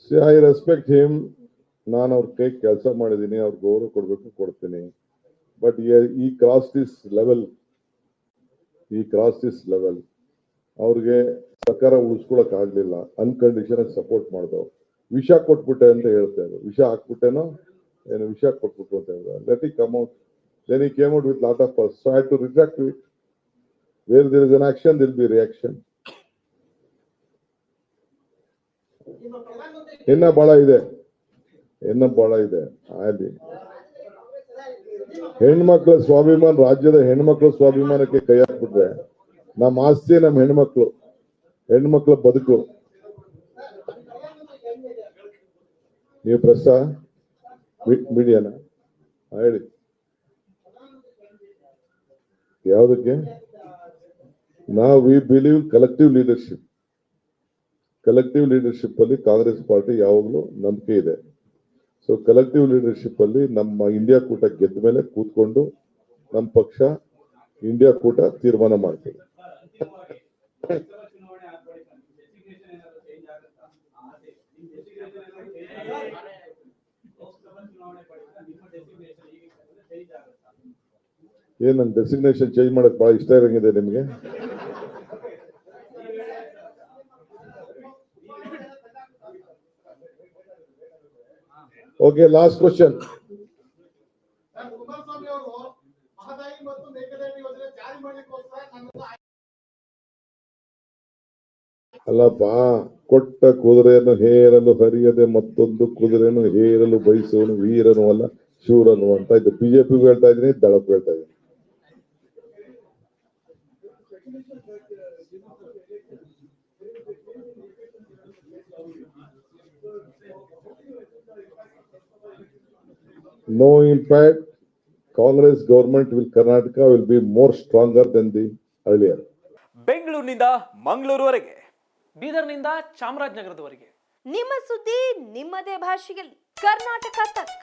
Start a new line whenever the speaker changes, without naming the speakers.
C I respect him ನಾನು ಅವ್ರ ಕೈ ಕೆಲಸ ಮಾಡಿದ್ದೀನಿ, ಅವ್ರ ಗೌರವ ಕೊಡಬೇಕು ಕೊಡ್ತೀನಿ. ಬಟ್ ಈ ಕ್ರಾಸ್ ದಿಸ್ ಲೆವೆಲ್ ಈ ಕ್ರಾಸ್ ದಿಸ್ ಲೆವೆಲ್ ಅವ್ರಿಗೆ ಸರ್ಕಾರ ಉಳಿಸ್ಕೊಳಕ್ ಆಗ್ಲಿಲ್ಲ. ಅನ್ಕಂಡೀಷನ್ ಸಪೋರ್ಟ್ ಮಾಡ್ದವು ವಿಷ ಕೊಟ್ಬಿಟ್ಟೆ ಅಂತ ಹೇಳ್ತಾ ಇದ್ರು. ವಿಷ ಹಾಕ್ಬಿಟ್ಟೆನೋ, ಏನು ವಿಷ ಕೊಟ್ಬಿಟ್ಟು ಅಂತ ಹೇಳಿದ್ರು let he come out then he came out with lot of purse so I to reject it where there is an action there'll be reaction ಇನ್ನ ಬಹಳ ಇದೆ? ಇನ್ನ ಬಹಳ ಇದೆ? ಆಯ್ಲಿ ಹೆಣ್ಮಕ್ಳ ಸ್ವಾಭಿಮಾನ, ರಾಜ್ಯದ ಹೆಣ್ಮಕ್ಳ ಸ್ವಾಭಿಮಾನಕ್ಕೆ ಕೈ ಹಾಕ್ಬಿಟ್ರೆ ನಮ್ಮ ಆಸ್ತಿ ನಮ್ಮ ಹೆಣ್ಮಕ್ಳು. ಹೆಣ್ಮಕ್ಳ ಬದುಕು. ನೀವು ಪ್ರಸ್ತ ಮೀಡಿಯಾನ? ಹೇಳಿ. ಯಾವುದಕ್ಕೆ? ನಾವು we believe collective leadership collective leadership ಅಲ್ಲಿ ಕಾಂಗ್ರೆಸ್ ಪಾರ್ಟಿ ಯಾವಾಗಲೂ ನಂಬಿಕೆ ಇದೆ. ಸೊ ಕಲೆಕ್ಟಿವ್ ಲೀಡರ್ಶಿಪ್ ಅಲ್ಲಿ ನಮ್ಮ ಇಂಡಿಯಾ ಕೂಟ ಗೆದ್ದ ಮೇಲೆ ಕೂತ್ಕೊಂಡು ನಮ್ಮ ಪಕ್ಷ ಇಂಡಿಯಾ ಕೂಟ ತೀರ್ಮಾನ ಮಾಡ್ತದೆ. ಏನ್ ನನ್ನ ಡೆಸಿಗ್ನೇಷನ್ ಚೇಂಜ್ ಮಾಡಕ್ ಬಹಳ ಇಷ್ಟ ಇರಂಗಿದೆ ನಿಮ್ಗೆ? ಓಕೆ ಲಾಸ್ಟ್ ಕ್ವಶನ್ ಅಲ್ಲಪ್ಪ, ಕೊಟ್ಟ ಕುದುರೆಯನ್ನು ಹೇರಲು ಹರಿಯದೆ ಮತ್ತೊಂದು ಕುದುರೆಯನ್ನು ಹೇರಲು ಬಯಸುವನು ವೀರನು ಅಲ್ಲ, ಶೂರನು ಅಂತ ಇದು ಬಿಜೆಪಿ ಹೇಳ್ತಾ ಇದೀನಿ ದಳಕ್ಕೂ ಹೇಳ್ತಾ ಇದೀನಿ no impact. Congress government will Karnataka will be more stronger than the earlier.
ಬೆಂಗಳೂರಿನಿಂದ ಮಂಗಳೂರುವರೆಗೆ
ಬೀದರ್ನಿಂದ ಚಾಮರಾಜನಗರದವರೆಗೆ
ನಿಮ್ಮ ಸುದ್ದಿ ನಿಮ್ಮದೇ ಭಾಷೆಯಲ್ಲಿ ಕರ್ನಾಟಕ ತಕ್